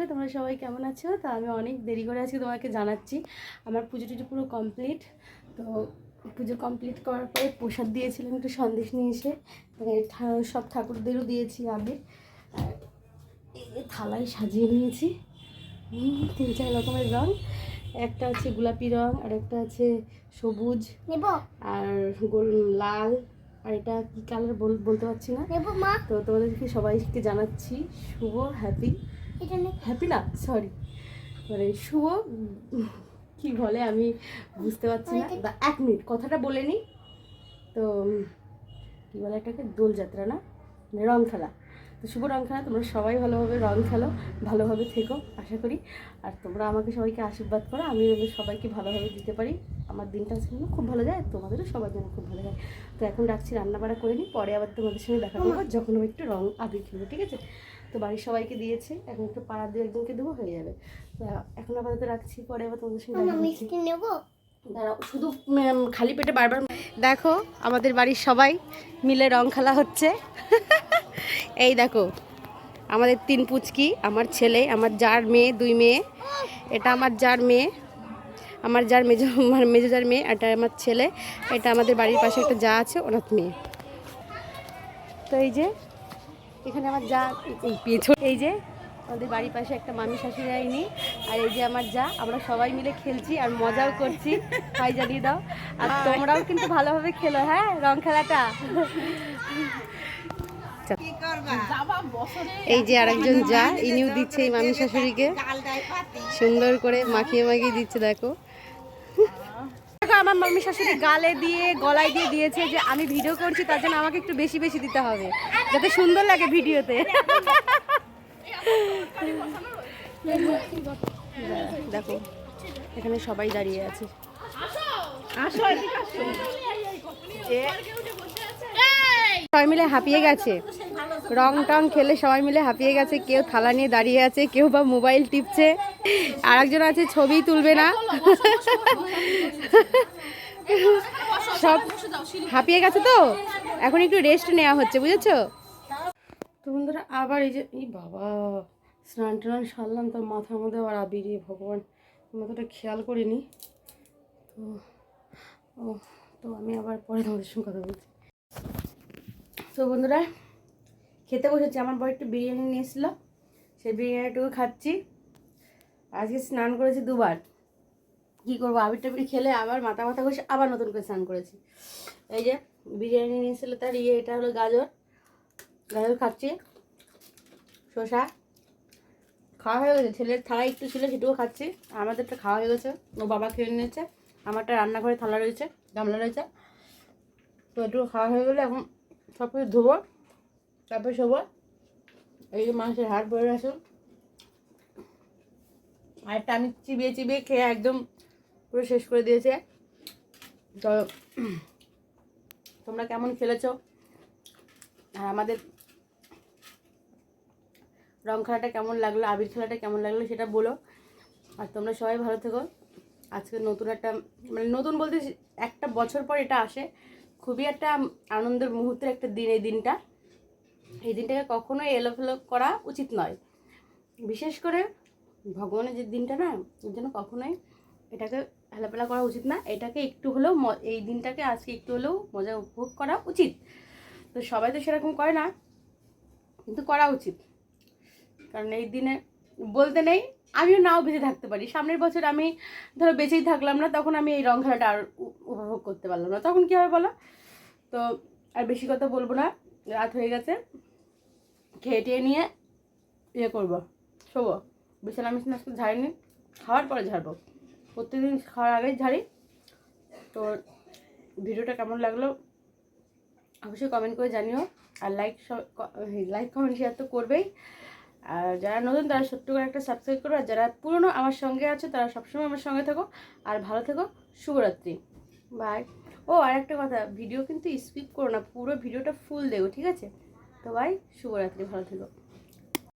বন্ধুরা তোমরা সবাই কেমন আছো? তা আমি অনেক দেরি করে আজকে তোমাকে জানাচ্ছি। আমার পুজো টুজো পুরো কমপ্লিট তো পুজো কমপ্লিট করার পরে প্রসাদ দিয়েছিলাম একটু সন্দেশ নিয়ে এসে। মানে সব ঠাকুরদেরও দিয়েছি আর এই থালায় সাজিয়ে নিয়েছি। তিন চার রকমের রং। একটা হচ্ছে গোলাপি রং আর একটা আছে সবুজ। নেব। আর গোল লাল। আর এটা কী কালার বলতে পারছি না। তো তোমাদেরকে সবাইকে জানাচ্ছি শুভ হ্যাপি হ্যাপি না? সরি মানে শুভ কি বলে আমি বুঝতে পারছি না। বা এক মিনিট কথাটা বলে নিই তো কি বলে এটাকে? দোলযাত্রা না? মানে রং খেলা। তো শুভ রং খেলা তোমরা সবাই ভালোভাবে রং খেলো ভালোভাবে থেকো আশা করি। আর তোমরা আমাকে সবাইকে আশীর্বাদ করো আমি সবাইকে ভালোভাবে দিতে পারি। আমার দিনটা যেন খুব ভালো যায় তোমাদেরও সবার জন্য খুব ভালো যায়। তো এখন রাখছি রান্না বাড়া করে নিই পরে আবার তোমাদের সঙ্গে দেখা করব যখন আমি একটু রং আবির খেলব ঠিক আছে? তো বাড়ির সবাইকে দিয়েছে এখন একটু পাড়ার দু একজনকে দেবো হয়ে যাবে। তো এখন আপাতত রাখছি পরে আবার তোমাদের সঙ্গে নেব? শুধু খালি পেটে বারবার দেখো আমাদের বাড়ির সবাই মিলে রং খেলা হচ্ছে। এই দেখো আমাদের তিন পুচকি আমার ছেলে আমার যার মেয়ে দুই মেয়ে এটা আমার যার মেয়ে আমার যার মেজো আমার মেজো যার মেয়ে এটা আমার ছেলে এটা আমাদের বাড়ির পাশে একটা যা আছে ওনার মেয়ে। তো এই যে এখানে আমার যা এই পেছন এই যে আমাদের বাড়ির পাশে একটা মামি শাশুড়ি আইনি আর এই যে আমার যা আমরা সবাই মিলে খেলছি আর মজাও করছি। হাই জানিয়ে দাও। আর তোমরাও কিন্তু ভালোভাবে খেলো হ্যাঁ? রং খেলাটা? এই যে আরেকজন যা ইনিও দিচ্ছে এই মামি শাশুড়িকে। সুন্দর করে মাখিয়ে মাখিয়ে দিচ্ছে দেখো। আমার মাম্মি শাশুড়ি গালে দিয়ে গলায় দিয়ে দিয়েছে যে আমি ভিডিও করছি তার জন্য আমাকে একটু বেশি বেশি দিতে হবে যাতে সুন্দর লাগে ভিডিওতে। দেখো এখানে সবাই দাঁড়িয়ে আছে। সবাই মিলে হাঁপিয়ে গেছে। রং টং খেলে সবাই মিলে হাঁপিয়ে গেছে, কেউ থালা নিয়ে দাঁড়িয়ে আছে, কেউ বা মোবাইল টিপছে আর একজন আছে ছবি তুলবে না। সব হাঁপিয়ে গেছে তো? এখন একটু রেস্ট নেওয়া হচ্ছে, বুঝেছ? তো বন্ধুরা, আবার এই যে এই বাবা, স্নান টান সারলাম, তার মাথার মধ্যে আবার আবিরে ভগবান মাথাটা খেয়াল করিনি। তো, ও, তো আমি আবার পরে তোমাদের সঙ্গে কথা বলছি। তো বন্ধুরা খেতে বসেছি। আমার বড় একটু বিরিয়ানি নিয়ে সেই বিরিয়ানিটুকু খাচ্ছি। আজকে স্নান করেছি দুবার। কী করব? আবির টাবির খেলে আবার মাথা মাথা ঘষে আবার নতুন করে স্নান করেছি। এই যে বিরিয়ানি নিয়ে তার ইয়ে এটা হলো গাজর। গাজর খাচ্ছি। শসা। খাওয়া হয়ে গেছে। ছেলের থালা একটু ছিল সেটুকু খাচ্ছি। আমাদেরটা খাওয়া হয়ে গেছে। ও বাবা খেয়ে নিয়েছে। আমারটা রান্নাঘরে থালা রয়েছে, গামলা রয়েছে। তো এটুকু খাওয়া হয়ে গেলে। এখন সব কিছু ধোবো। তারপরে শোবো এই যে মাংসের হাড় পড়ে আছে আর একটা আমি চিবিয়ে চিবিয়ে খেয়ে একদম পুরো শেষ করে দিয়েছে। তো তোমরা কেমন খেলেছ? আর আমাদের রং খেলাটা কেমন লাগল, আবির খেলাটা কেমন লাগল সেটা বলো। আর তোমরা সবাই ভালো থেকো। আজকে নতুন একটা মানে নতুন বলতে একটা বছর পর এটা আসে। খুবই একটা আনন্দের মুহূর্তের একটা দিন এই দিনটা। এই দিনটাকে কখনোই এলোফেলো করা উচিত নয়। বিশেষ করে ভগবানের যে দিনটা না, এর জন্য কখনোই এটাকে হেলাফেলা করা উচিত না। এটাকে একটু হলেও এই দিনটাকে আজকে একটু হলেও মজা উপভোগ করা উচিত। তো সবাই তো সেরকম করে না, কিন্তু করা উচিত। কারণ এই দিনে বলতে নেই, আমিও নাও বেঁচে থাকতে পারি। সামনের বছর আমি ধরো বেঁচেই থাকলাম না, তখন আমি এই রং খেলাটা আর উপভোগ করতে পারলাম না। তখন কী হবে বলো? তো আর বেশি কথা বলব না। রাত হয়ে গেছে। খেয়ে টেয়ে নিয়ে ইয়ে করব। শোবো। বিছানা মিছানা আজকে ঝাড়িনি। খাওয়ার পরে ঝাড়বো। প্রত্যেকদিন খাওয়ার আগেই ঝাড়ি। তো ভিডিওটা কেমন লাগল অবশ্যই কমেন্ট করে জানিও। আর লাইক লাইক কমেন্ট শেয়ার তো করবেই। আর যারা নতুন তারা ছোট্ট করে একটা সাবস্ক্রাইব করো। আর যারা পুরনো আমার সঙ্গে আছে তারা সবসময় আমার সঙ্গে থাকো। আর ভালো থেকো। শুভরাত্রি। বাই ও আর একটা কথা ভিডিও কিন্তু স্কিপ করো না, পুরো ভিডিওটা ফুল দেবো ঠিক আছে? তো ভাই শুভরাত্রি, ভালো থেকো।